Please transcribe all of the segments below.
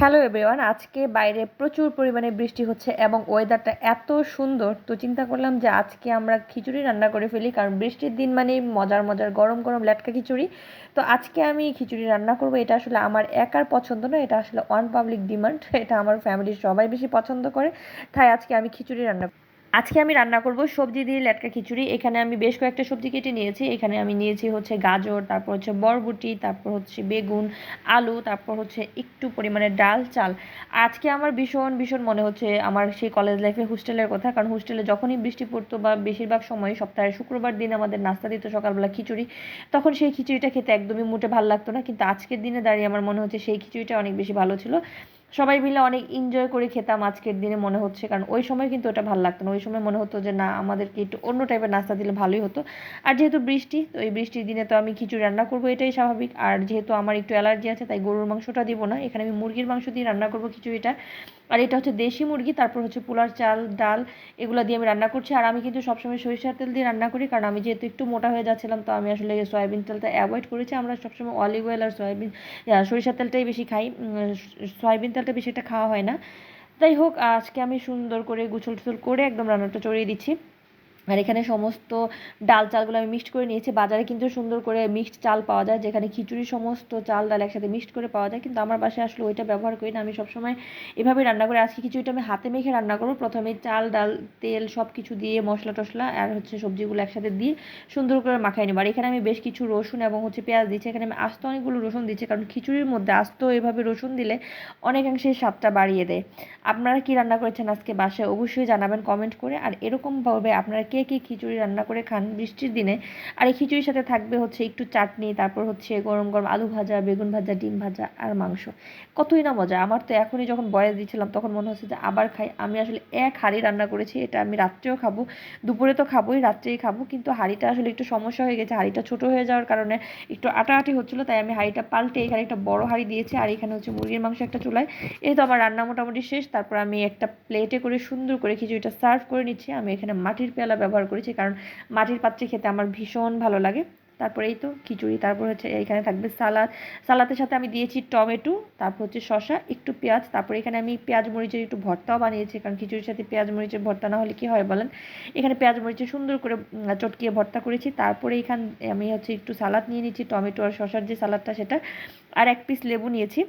Hello everyone আজকে বাইরে প্রচুর পরিমাণে বৃষ্টি হচ্ছে এবং ওয়েদারটা এত সুন্দর, তো চিন্তা করলাম যে আজকে আমরা খিচুড়ি রান্না করে ফেলি, কারণ বৃষ্টির দিন মানে মজার মজার গরম গরম লেটকা খিচুড়ি। তো আজকে আমি খিচুড়ি রান্না করব, এটা আসলে আমার একার পছন্দ না এটা আসলে অন পাবলিক ডিমান্ড এটা আমার ফ্যামিলির সবাই বেশি পছন্দ করে, তাই আজকে আমি খিচুড়ি রান্না আজকে আমি রান্না করব সবজি দিয়ে লেটকা খিচুড়ি। এখানে আমি বেশ কয়েকটা সবজি কেটে নিয়েছি। এখানে আমি নিয়েছি হচ্ছে গাজর, তারপর হচ্ছে বরবটি, তারপর হচ্ছে বেগুন, আলু, তারপর হচ্ছে একটু পরিমাণে ডাল, চাল। আজকে আমার ভীষণ ভীষণ মনে হচ্ছে আমার সেই কলেজ লাইফে হোস্টেলের কথা, কারণ হোস্টেলে যখনই বৃষ্টি পড়তো বা বেশিরভাগ সময় সপ্তাহে শুক্রবার দিন আমাদের নাস্তা দিত সকালবেলা খিচুড়ি, তখন সেই খিচুড়িটা খেতে একদমই মোটে ভালো লাগতো না। কিন্তু আজকের দিনে দাঁড়িয়ে আমার মনে হচ্ছে সেই খিচুড়িটা অনেক বেশি ভালো ছিল। সবাই মিলে অনেক এনজয় করে খেতাম আজকের দিনে মনে হচ্ছে। কারণ ওই সময় কিন্তু ওটা ভালো লাগতো না। ওই সময় মনে হতো যে, না, আমাদেরকে একটু অন্য টাইপের নাস্তা দিলে ভালোই হতো। আর যেহেতু বৃষ্টি, তো এই বৃষ্টির দিনে তো আমি খিচুড়ি রান্না করব, এটাই স্বাভাবিক। আর যেহেতু আমার একটু অ্যালার্জি আছে, তাই গরুর মাংসটা দিব না। এখানে আমি মুরগির মাংস দিয়ে রান্না করব খিচুড়িটা। আর এটা হচ্ছে দেশি মুরগি, তারপর হচ্ছে পোলার চাল, ডাল, এগুলো দিয়ে আমি রান্না করছি। আর আমি কিন্তু সবসময় সরিষার তেল দিয়ে রান্না করি, কারণ আমি যেহেতু একটু মোটা হয়ে যাচ্ছিলাম, তো আমি আসলে সয়াবিন তেলটা অ্যাভয়েড করেছি। আমরা সবসময় অলিভ অয়েল আর সয়াবিন সরিষার তেলটাই বেশি খাই। সয়াবিন তেলটা বেশি একটা খাওয়া হয় না। যাই হোক, আজকে আমি সুন্দর করে গুছল টুছল করে একদম রান্নাটা চড়িয়ে দিচ্ছি। আর এখানে সমস্ত ডাল চালগুলো আমি মিক্সড করে নিয়েছি। বাজারে কিন্তু সুন্দর করে মিক্সড চাল পাওয়া যায়, যেখানে খিচুড়ি সমস্ত চাল, ডাল একসাথে মিক্সড করে পাওয়া যায়। কিন্তু আমার বাসায় আসলে ওইটা ব্যবহার করি না। আমি সবসময় এভাবে রান্না করি। আজকে খিচুড়িটা আমি হাতে মেখে রান্না করব। প্রথমে চাল, ডাল, তেল সব কিছু দিয়ে মশলা টশলা আর হচ্ছে সবজিগুলো একসাথে দিয়ে সুন্দর করে মাখাই নেব। আর এখানে আমি বেশ কিছু রসুন এবং হচ্ছে পেঁয়াজ দিচ্ছি এখানে আমি আস্ত অনেকগুলো রসুন দিচ্ছি কারণ খিচুড়ির মধ্যে আস্ত এভাবে রসুন দিলে অনেকাংশে স্বাদটা বাড়িয়ে দেয়। আপনারা কি রান্না করেছেন আজকে বাসায়? অবশ্যই জানাবেন কমেন্ট করে। আর এরকমভাবে আপনারা কে কে খিচুড়ি রান্না করে খান বৃষ্টির দিনে। আর এই খিচুড়ির সাথে থাকবে হচ্ছে একটু চাটনি, তারপর হচ্ছে গরম গরম আলু ভাজা, বেগুন ভাজা, ডিম ভাজা আর মাংস। কতই না মজা। আমার তো এখনই যখন বয়স দিচ্ছিলাম তখন মনে হচ্ছে যে আবার খাই। আমি আসলে এক হাঁড়ি রান্না করেছি, এটা আমি রাত্রেও খাব, দুপুরে তো খাবোই, রাত্রেই খাব। কিন্তু হাঁড়িটা আসলে একটু সমস্যা হয়ে গেছে। হাঁড়িটা ছোট হয়ে যাওয়ার কারণে একটু আটাআটি হচ্ছিল, তাই আমি হাঁড়িটা পাল্টে এখানে একটা বড় হাঁড়ি দিয়েছি আর এখানে হচ্ছে মুরগির মাংস একটা চুলায়। এই তো আমার রান্না মোটামুটি শেষ। তারপর আমি একটা প্লেটে করে সুন্দর করে খিচুড়িটা সার্ভ করে নিচ্ছি। আমি এখানে মাটির পেয়ালা ব্যবহার করেছি, কারণ মাটির পাত্রে খেতে আমার ভীষণ ভালো লাগে। তারপরে এই তো খিচুড়ি, তারপর হচ্ছে এইখানে থাকবে সালাদ। সালাদের সাথে আমি দিয়েছি টমেটো, তারপর হচ্ছে শশা একটু পেঁয়াজ, তারপর এখানে আমি পেঁয়াজ মরিচের একটু ভর্তাও বানিয়েছি, কারণ খিচুড়ির সাথে পেঁয়াজ মরিচের ভর্তা না হলে কী হয় বলেন? এখানে পেঁয়াজ মরিচের সুন্দর করে চটকিয়ে ভর্তা করেছি। তারপরে এখান আমি হচ্ছে একটু সালাদ নিয়ে নিচ্ছি টমেটো আর শশার যে সালাদটা সেটা, আর এক পিস লেবু নিয়েছি।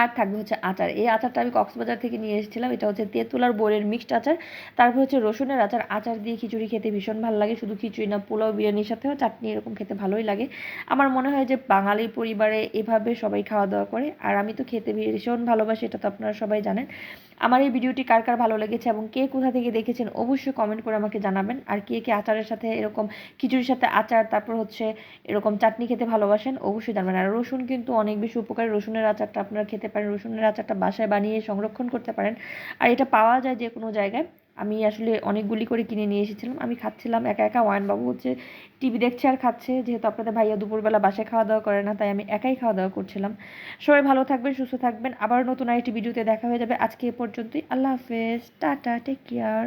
আর থাকবে হচ্ছে আচার। এই আচারটা আমি কক্সবাজার থেকে নিয়ে এসেছিলাম। এটা হচ্ছে তেঁতুল আর বোরের মিক্সড আচার। তারপর হচ্ছে রসুনের আচার। আচার দিয়ে খিচুড়ি খেতে ভীষণ ভালো লাগে। শুধু খিচুড়ি না, পোলাও, বিরিয়ানির সাথেও চাটনি এরকম খেতে ভালোই লাগে। আমার মনে হয় যে বাঙালি পরিবারে এভাবে সবাই খাওয়া দাওয়া করে। আর আমি তো খেতে ভীষণ ভালোবাসি, এটা তো আপনারা সবাই জানেন। আমার এই ভিডিওটি কার কার ভালো লেগেছে এবং কে কোথা থেকে দেখেছেন, অবশ্যই কমেন্ট করে আমাকে জানাবেন। আর কে কে আচারের সাথে এরকম খিচুড়ির সাথে আচার, তারপর হচ্ছে এরকম চাটনি খেতে ভালোবাসেন, অবশ্যই জানবেন। আর রসুন কিন্তু অনেক বেশি উপকারী। রসুনের আচারটা আপনারা খেতে পারেন, রসুনের আচারটা বাসায় বানিয়ে সংরক্ষণ করতে পারেন। আর এটা পাওয়া যায় যে কোনো জায়গায়। আমি আসলে অনেকগুলি করে কিনে নিয়ে এসেছিলাম। আমি খাচ্ছিলাম একা একা। ওয়াইনবাবু হচ্ছে টিভি দেখছে আর খাচ্ছে। যেহেতু আপনাদের ভাইয়া দুপুরবেলা বাসায় খাওয়া দাওয়া করে না, তাই আমি একাই খাওয়া দাওয়া করছিলাম। সবাই ভালো থাকবেন, সুস্থ থাকবেন। আবার নতুন আরেকটি ভিডিওতে দেখা হয়ে যাবে। আজকে এ পর্যন্তই। আল্লাহ হাফেজ। Tata take care